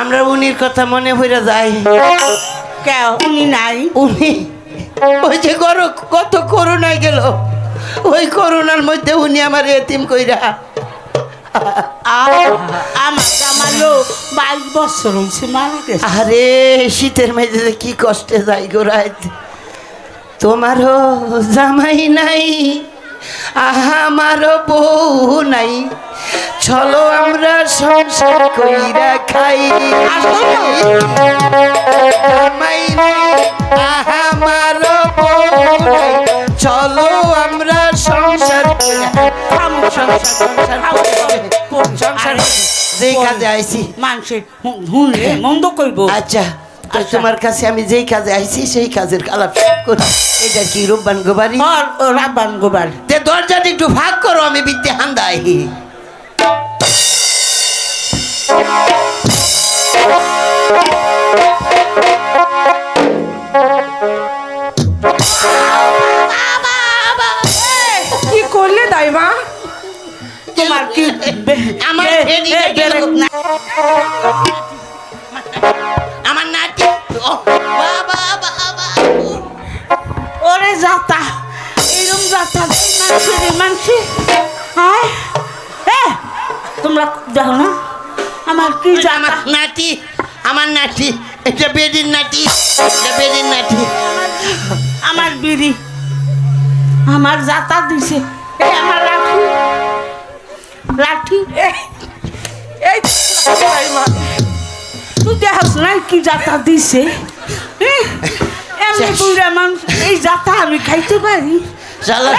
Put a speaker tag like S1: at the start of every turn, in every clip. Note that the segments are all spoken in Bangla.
S1: আমরা উনির কথা মনে পড়ে যাই
S2: কে উনি নাই।
S1: উনি ওই যে গরো কত করোনায় গেল। ওই করোনার মধ্যে উনি আমার এতিম কইরা আরে শীতের মেঝে কি কষ্টে যাই গো রাত। তোমারও জামাই নাই আমারও বউ নাই। চলো আমরা সংসার কইরা খাই। আমারও বউ নাই। চলো আমরা সংসার সংসার যেই কাজে আইছি।
S2: মানুষের শুনলে মন্দ কইব।
S1: আচ্ছা। তো
S2: আচ্ছা।
S1: তোমার কাছে আমি যেই কাজে আইছি সেই কাজের আলাপ করি এটা কি রূপবান গোবারি
S2: আর ও রাব্বান গোবার
S1: তে দরজাটা একটু ভাগ করো আমি বিদ্যে হান্দাই
S3: কি করলে দাইমা
S2: তোমার কি।
S1: আমার
S2: মানছি মানছি। তোমরা দেখো না আমার কি
S1: আমার নাতি আমার নাতি এটা বেদির নাতি এটা বেদির নাতি।
S2: আমার বিড়ি আমার যাতা দিছে। এই আমার লাঠি। লাঠি
S3: এই
S2: তুই দেখাস না কি যাতা দিছে? এমনি। বুড়া মানুষ এই যাতা আমি খাইতে পারি।
S1: শালার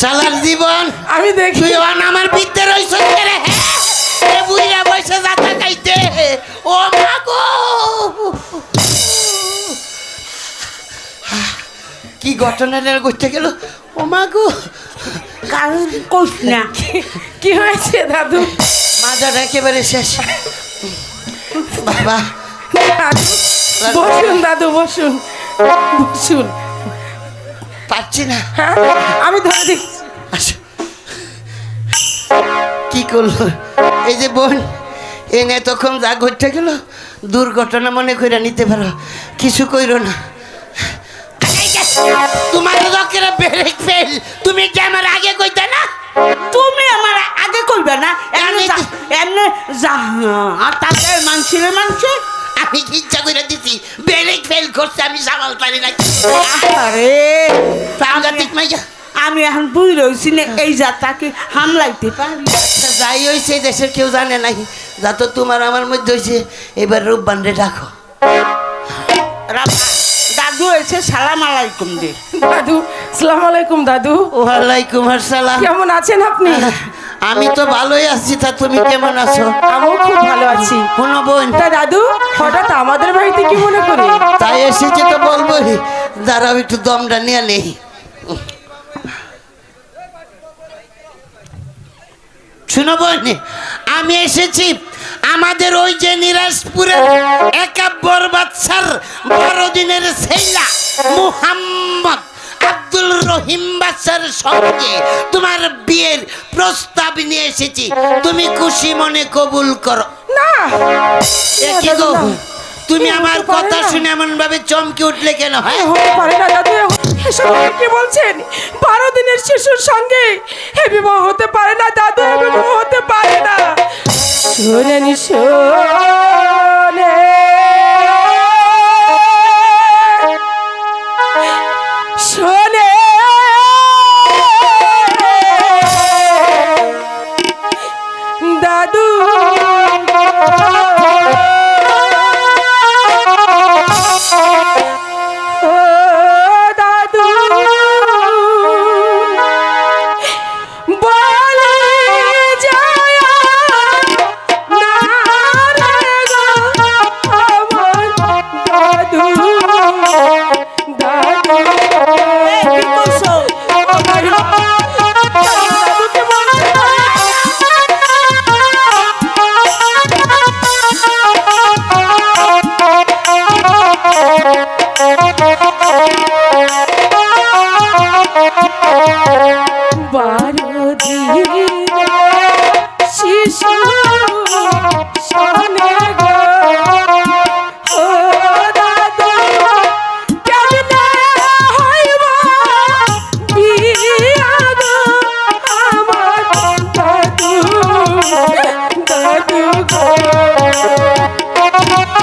S1: শালার জীবন।
S3: আমি দেখি।
S1: তুই আমার বিদ্যে রইছ রে। এ বুইরা বসে যাতা খাইতে। ও মা গো। কি ঘটনাটা করতে গেল? ও মা গো।
S2: কারণ কইস না।
S3: কি হয়েছে দাদু?
S1: মাজাটা একেবারে শেষ। বাবা।
S3: দাদু বসুন দাদু বসুন। বসুন।
S1: পারছি না।
S3: হ্যাঁ? আমি ধরে দিচ্ছি
S1: আচ্ছা কি করল? এই যে বোন এনে তখন যা ঘটতে গেল দুর্ঘটনা মনে করে নিতে পারো কিছু কইর না। তোমার লোকেরা ব্রেক ফেল তুমি কি আমার আগে কইতে না? আমি সামাল পারি না
S2: আরে
S1: সাংঘাতিক মাইয়া।
S2: আমি এখন বুঝ রয়েছি না এই যাত্রাকে হামলাইতে পারি।
S1: আচ্ছা, যাই হয়েছে দেশের কেউ জানে নাই। যা তো তোমার আমার মধ্যে হয়েছে এবার রূপবান রে ডাকো
S2: দাদু এসে সালাম আলাইকুম দে।
S3: দাদু সালাম আলাইকুম দাদু।
S1: ওয়ালাইকুম আসসালাম।
S3: কেমন আছেন আপনি?
S1: আমি তো ভালোই আছি তা তুমি কেমন আছো?
S3: আমিও খুব ভালো আছি।
S1: শোনো বোন।
S3: তা দাদু হঠাৎ আমাদের বাড়িতে কি মনে করে?
S1: তাই এসেছি তো বলবোই। দাঁড়াও একটু দমটা নিয়ে নেই শুনো বোন আমি এসেছি আমাদের ওই যে নিরাজপুরের একাব্বর বাচ্চার বারো দিনের ছেলা মুহাম্মদ আব্দুল রহিম বাচ্চার সঙ্গে তোমার বিয়ের প্রস্তাব নিয়ে এসেছি। তুমি খুশি মনে কবুল করো।
S3: না।
S1: কি গো? তুমি আমার কথা শুনে এমন ভাবে চমকে উঠলে কেন হ্যাঁ?
S3: হতে পারে না দাদু এসব কি বলছেন? বারো দিনের শিশুর সঙ্গে হে বিবাহ হতে পারে না দাদু বিবাহ হতে পারে না। শোনেন শোনে দাদু
S1: Thank you.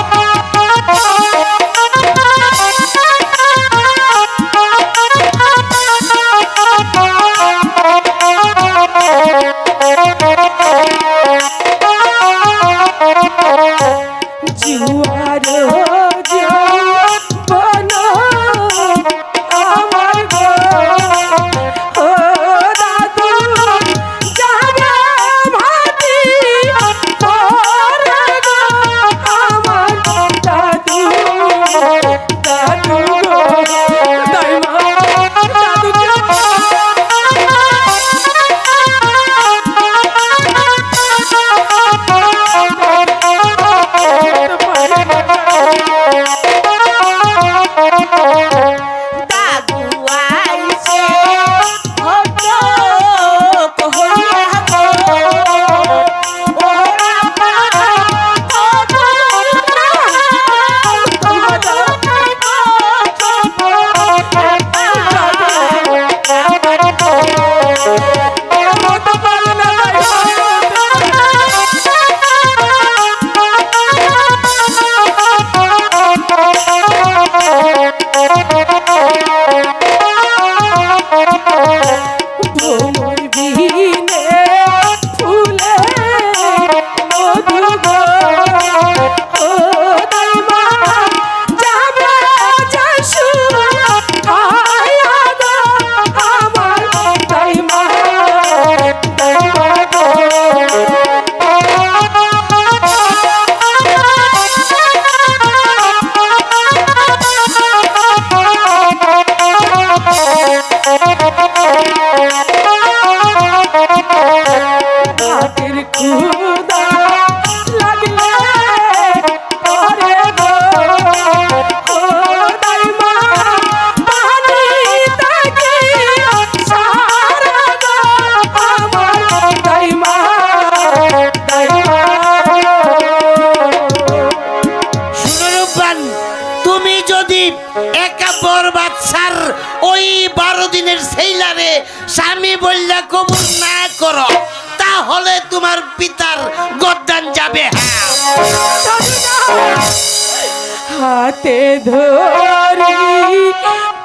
S3: হাতে ধরি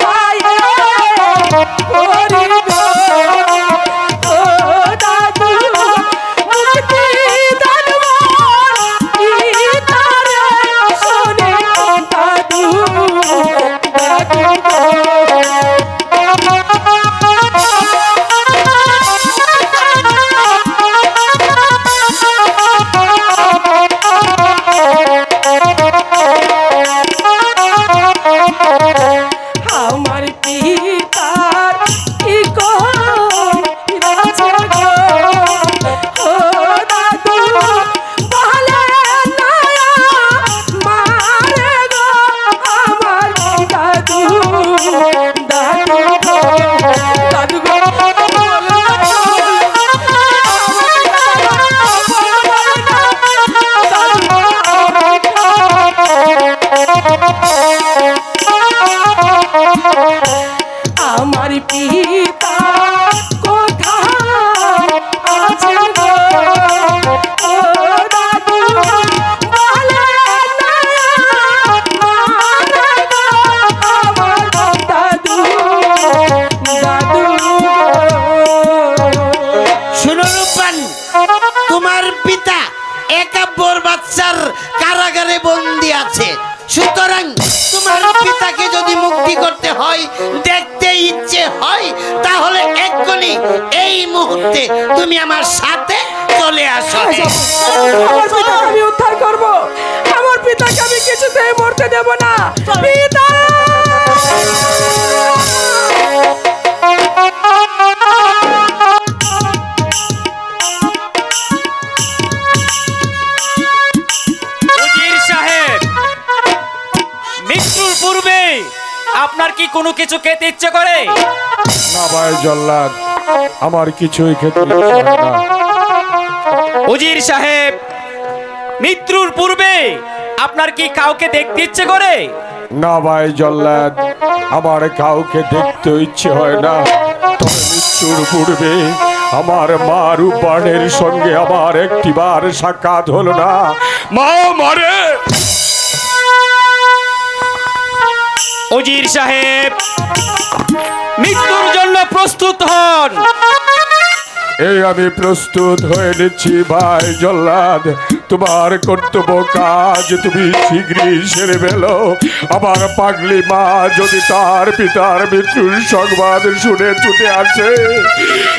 S3: পায়ে আমার
S1: পিতাকে
S3: আমি উদ্ধার করব। আমার পিতাকে আমি কিছুতেই মরতে দেব না। পিতা!
S4: মৃত্যুর পূর্বে আপনার কি কোনো কিছু খেতে ইচ্ছে করে?
S5: না ভাই জল্লাদ আমার কিছুই খেতে ইচ্ছে না।
S4: উজির সাহেব মৃত্যুর পূর্বে আপনার কি কাউকে দেখতে ইচ্ছে করে?
S5: না ভাই জল্লাদ আমার কাউকে দেখতে ইচ্ছে হয় না। তবে মৃত্যুর পূর্বে আমার মা রূপানের সঙ্গে আমার একটিবার সাক্ষাৎ হলো না। মা মারে।
S4: উজির সাহেব মৃত্যুর জন্য প্রস্তুত হন।
S5: এই আমি প্রস্তুত হয়ে নিচ্ছি ভাই জল্লাদ। তোমার কর্তব্য কাজ তুমি শীঘ্রই সেরে ফেলো। আমার পাগলি মা যদি তার পিতার মৃত্যুর সংবাদ শুনে ছুটে আসে,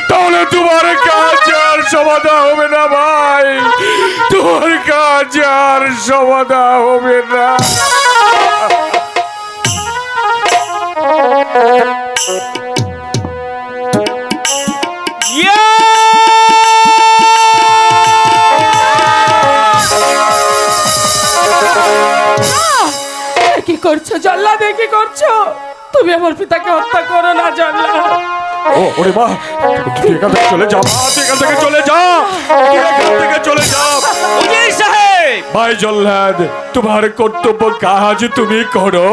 S5: তাহলে তোমার কাজ আর সমাধা হবে না ভাই। তোমার কাজ আর সমাধা হবে না।
S4: ইয়া!
S3: করছ? জল্লা দেখি করছ? তুমি আমার পিতাকে হত্যা করো না জল্লা
S5: ও ওরে মা তুই এখান থেকে চলে যা মা তুই এখান থেকে চলে যা। তুই এখান থেকে চলে যা।
S4: সাহেব!
S5: ভাই জল্লাদ তোমার কর্তব্য কাজ তুমি করো।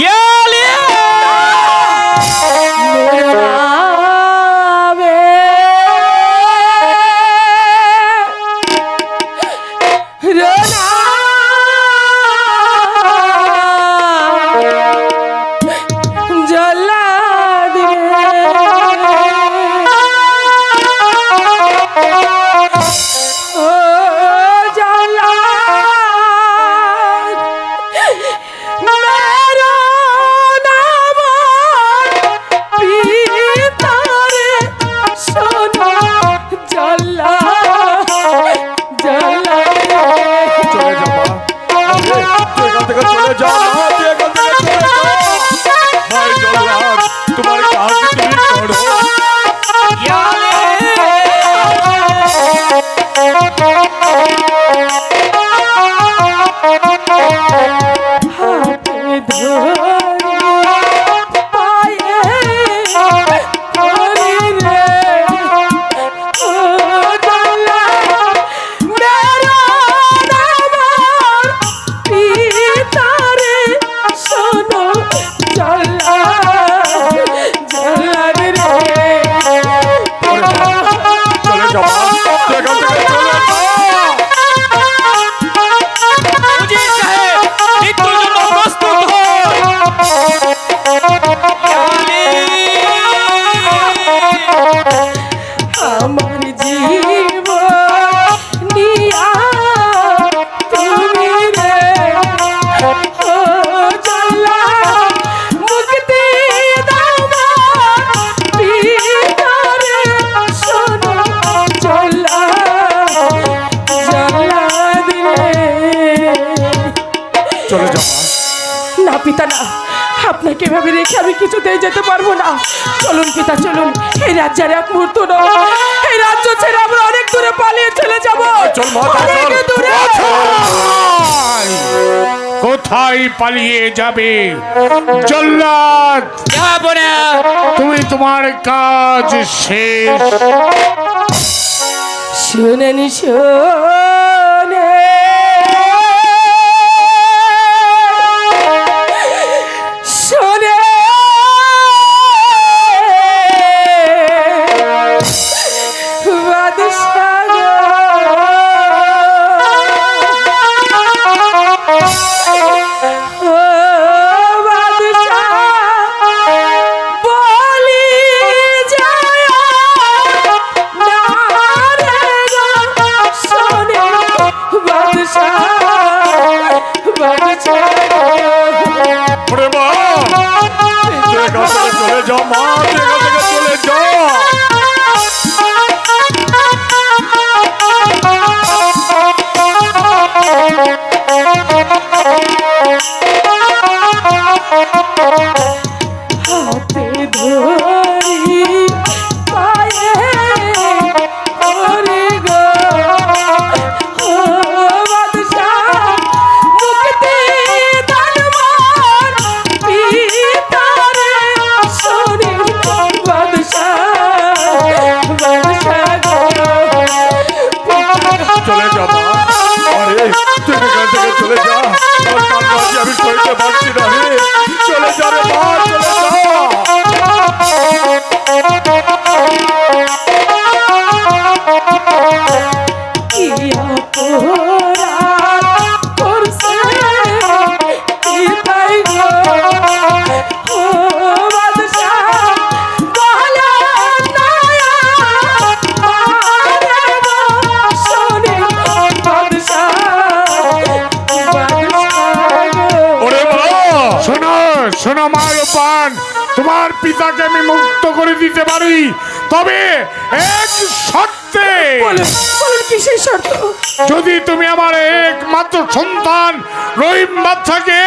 S4: ইয়ালিয়া!
S3: পিতা না আপনাকে এভাবে রেখে আমি কিছুতেই যেতে পারব না। চলুন পিতা চলুন। এই রাজ্যের এক মুহূর্ত নয়। এই রাজ্য ছেড়ে আমরা অনেক দূরে পালিয়ে চলে যাব।
S5: কোথায়? পালিয়ে যাবে? জল্লাদ তুমি তোমার কাজ শেষ।
S3: শুনেনি শোনে
S5: থেকে চলে
S3: শোনে
S5: মা রূপান তোমার পিতাকে আমি মুক্ত করে দিতে পারি। তবে এক শর্তে যদি তুমি আমার একমাত্র সন্তান রহিম বাচ্চাকে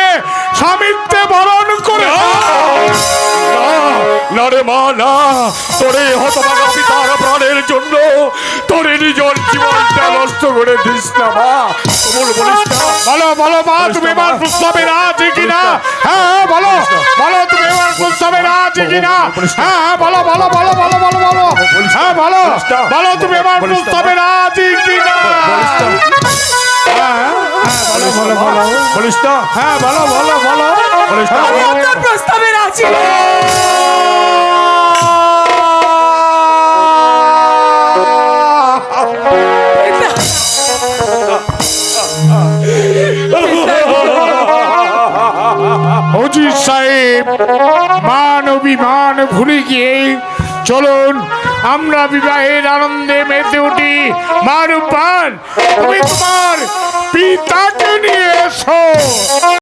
S5: স্বামীত্বে বরণ করে না রে মা না। তোরে হতভাগা পিতার প্রাণের জন্য তোরে নিজের জীবনটা নষ্ট করে দিস না মা। বলো বলো মা তুমি আমার প্রস্তাবে রাজি কিনা? হ্যাঁ হ্যাঁ বলো বলো তুমি আমার প্রস্তাবে রাজি কিনা? হ্যাঁ হ্যাঁ বলো বলো বলো বলো বলো বলো। হ্যাঁ বলো বলো তুমি আমার প্রস্তাবে রাজি কিনা হ্যাঁ। হ্যাঁ বলো বলো বলো। বলিস না হ্যাঁ বলো বলো বলো। বলিস না
S3: আমি আপনার প্রস্তাবে রাজি।
S5: হজির সাহেব মান অভিমান ভুলে গিয়ে চলুন আমরা বিবাহের আনন্দে মেতে উঠি। মারুপান তুমি তোমার পিতাকে নিয়ে এসো।